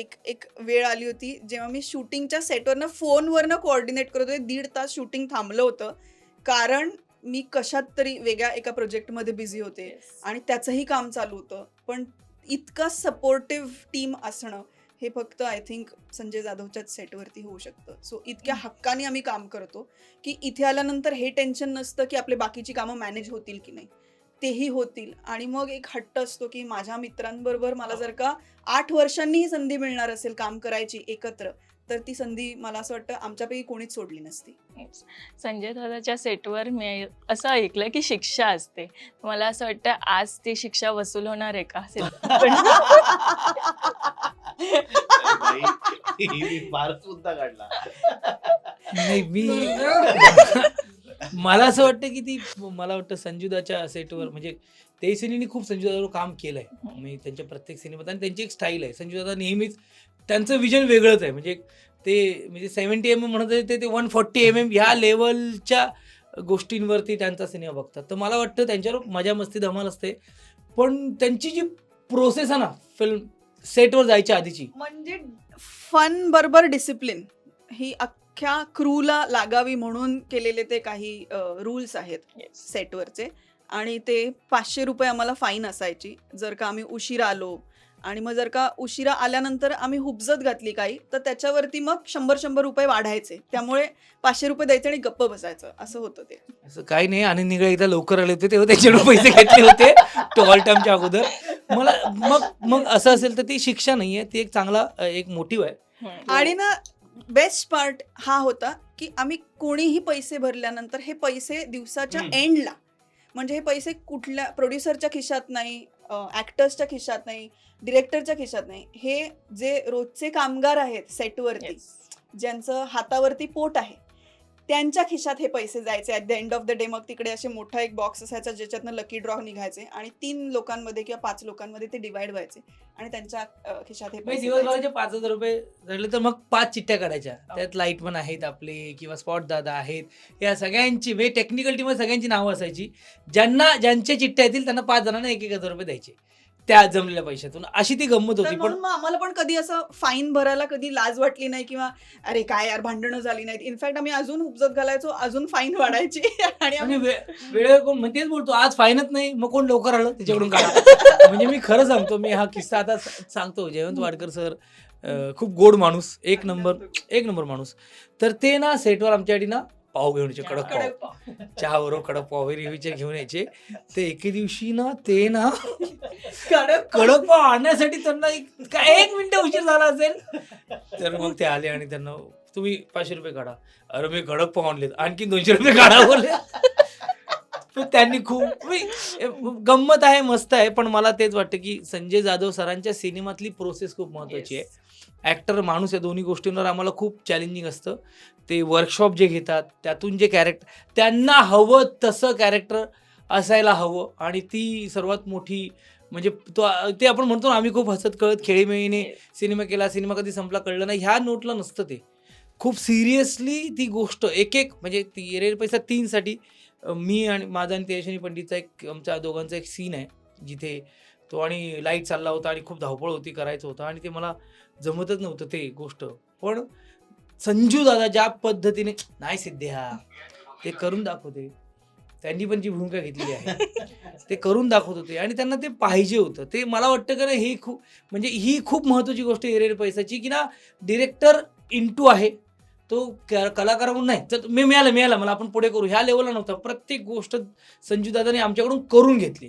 एक एक वेळ आली होती जेव्हा मी शूटिंगच्या सेटवरनं फोनवरनं कोऑर्डिनेट करत होते. दीड तास शूटिंग थांबलं होतं. कारण मी कशात तरी वेगळ्या एका प्रोजेक्टमध्ये बिझी होते. आणि त्याचंही काम चालू होतं. पण इतका सपोर्टिव्ह टीम असणं हे फक्त आय थिंक संजय जाधवच्याच सेटवरती होऊ शकतं. सो इतक्या हक्काने आम्ही काम करतो की इथे आल्यानंतर हे टेन्शन नसतं की आपले बाकीची कामं मॅनेज होतील की नाही. तेही होतील. आणि मग एक हट्ट असतो की माझ्या मित्रांबरोबर मला जर का आठ वर्षांनी ही संधी मिळणार असेल काम करायची एकत्र तर ती संधी मला असं वाटतं आमच्यापैकी कोणीच सोडली नसती. संजय दादाच्या सेटवर मी असं ऐकलं की शिक्षा असते. मला असं वाटतं आज ती शिक्षा वसूल होणार आहे का? काढला. नाही मी मला असं वाटतं की ती मला वाटतं संजुदाच्या सेटवर म्हणजे ते सिनेनी खूप संजुदावर काम केलंय. मी त्यांच्या प्रत्येक सिनेमात आणि त्यांची एक स्टाईल आहे. संजुदादा नेहमीच त्यांचं विजन वेगळंच आहे. म्हणजे ते म्हणजे सेव्हन्टी एम एम म्हणत होते ते वन फोर्टी एम एम ह्या लेवलच्या गोष्टींवरती त्यांचा सिनेमा बघतात. तर मला वाटतं त्यांच्यावर मजा मस्ती धमाल असते. पण त्यांची जी प्रोसेस आहे ना फिल्म सेटवर जायच्या आधीची. म्हणजे फन बरोबर डिसिप्लिन ही अख्ख्या क्रूला लागावी म्हणून केलेले ते काही रूल्स आहेत सेटवरचे आणि ते पाचशे रुपये आम्हाला फाईन असायची. जर का आम्ही उशिरा आलो आणि मग जर का उशिरा आल्यानंतर आम्ही हुबजत घातली काही तर त्याच्यावरती मग शंभर शंभर रुपये वाढायचे. त्यामुळे पाचशे रुपये द्यायचे आणि गप्प बसायचं. असं होतं ते. असं काही नाही. आणि निगळे एकदा लवकर आले होते तेव्हा त्याच्याकडून पैसे घेतले होते. टॉल टाइमच्या अगोदर. मला मग मग असं असेल तर ती शिक्षा नाही आहे ती एक चांगला एक मोटिव्ह आहे. आणि ना बेस्ट पार्ट हा होता की आम्ही कोणीही पैसे भरल्यानंतर हे पैसे दिवसाच्या हम्म. एंडला म्हणजे हे पैसे कुठल्या प्रोड्युसरच्या खिशात नाही ऍक्टर्सच्या खिशात नाही डिरेक्टरच्या खिशात नाही हे जे रोजचे कामगार आहेत सेटवरती ज्यांचं हातावरती पोट आहे त्यांच्या खिशात हे पैसे जायचे. At the end of the day मग तिकडे असे मोठा एक बॉक्स असायचा ज्याच्यातनं लकी ड्रॉ निघायचे आणि तीन लोकांमध्ये किंवा पाच लोकांमध्ये ते डिवाइड व्हायचे. आणि त्यांच्या अं, खिशात हे पैसे जायचे. दिवसभराचे पाच हजार रुपये जडले तर मग पाच चिठ्ठ्या काढायच्या त्यात लाइट पण आहेत आपले किंवा स्पॉट दादा आहेत. या सगळ्यांची म्हणजे टेक्निकल टीम सगळ्यांची नावं असायची. ज्यांना ज्यांच्या चिठ्ठ्या येतील त्यांना पाच जणांना एक एक हजार रुपये द्यायचे. त्या जमलेल्या पैशातून. अशी ती गंमत तर होती पण म्हणून मग आम्हाला पण कधी असं फाईन भरायला कधी लाज वाटली नाही किंवा अरे काय यार भांडणं झाली नाहीत. इनफॅक्ट आम्ही अजून उपजत घालायचो अजून फाईन वाढायची. आणि आणि आम्ही वे- वेळेवर कोण म्हणजे तेच बोलतो आज फायनच नाही मग कोण लवकर आलं? त्याच्याकडून काढा. म्हणजे मी खरं सांगतो मी हा किस्सा आता स- सांगतो. जयवंत वाडकर सर अं, खूप गोड माणूस एक नंबर एक नंबर माणूस. तर ते ना सेटवर आमच्यासाठी ना पाव घेऊन यायचे कडक पाव. कडक पाव. चहा बरोबर कडक पाव रेवीचे घेऊन यायचे. ते एके दिवशी ना ते ना कडक कडक पाव आणण्यासाठी त्यांना एक काय एक मिनिट उशीर झाला असेल. तर मग ते आले आणि त्यांना तुम्ही पाचशे रुपये काढा. अरे मी कडक पाव आणले आणखी दोनशे रुपये काढा बोलले. पण त्यांनी खूप गंमत आहे मस्त आहे. पण मला तेच वाटतं की संजय जाधव सरांच्या सिनेमातली प्रोसेस खूप महत्वाची आहे. ॲक्टर माणूस या दोन्ही गोष्टींवर आम्हाला खूप चॅलेंजिंग असतं. ते वर्कशॉप जे घेतात त्यातून जे कॅरेक्टर त्यांना हवं तसं कॅरेक्टर असायला हवं. आणि ती सर्वात मोठी म्हणजे तो ते आपण म्हणतो ना आम्ही खूप हसत कळत खेळीमेळीने सिनेमा केला सिनेमा कधी संपला कळलं नाही. ह्या नोटला नसतं ते. खूप सिरियसली ती गोष्ट एक एक म्हणजे ती रेल पैसा तीनसाठी मी आणि माझा आणि तेजस्विनी पंडितचा एक आमच्या दोघांचा एक सीन आहे जिथे तो आणि लाइट चालला होता आणि खूप धावपळ होती करायचं होतं आणि ते मला जमतच नव्हतं ते गोष्ट. पण संजू दादा ज्या पद्धतीने नाही सिद्ध्या ते करून दाखवते. त्यांनी पण जी भूमिका घेतलेली आहे ते करून दाखवत होते आणि त्यांना ते पाहिजे होतं. ते मला वाटतं का हे खूप म्हणजे ही खूप महत्त्वाची गोष्ट एरेर पैसाची की ना डिरेक्टर इंटू आहे. तो कलाकार म्हणून नाही तर मी मिळालं मिळालं मला आपण पुढे करू. ह्या लेवलला नव्हतं. प्रत्येक गोष्ट संजू दादाने आमच्याकडून करून घेतली.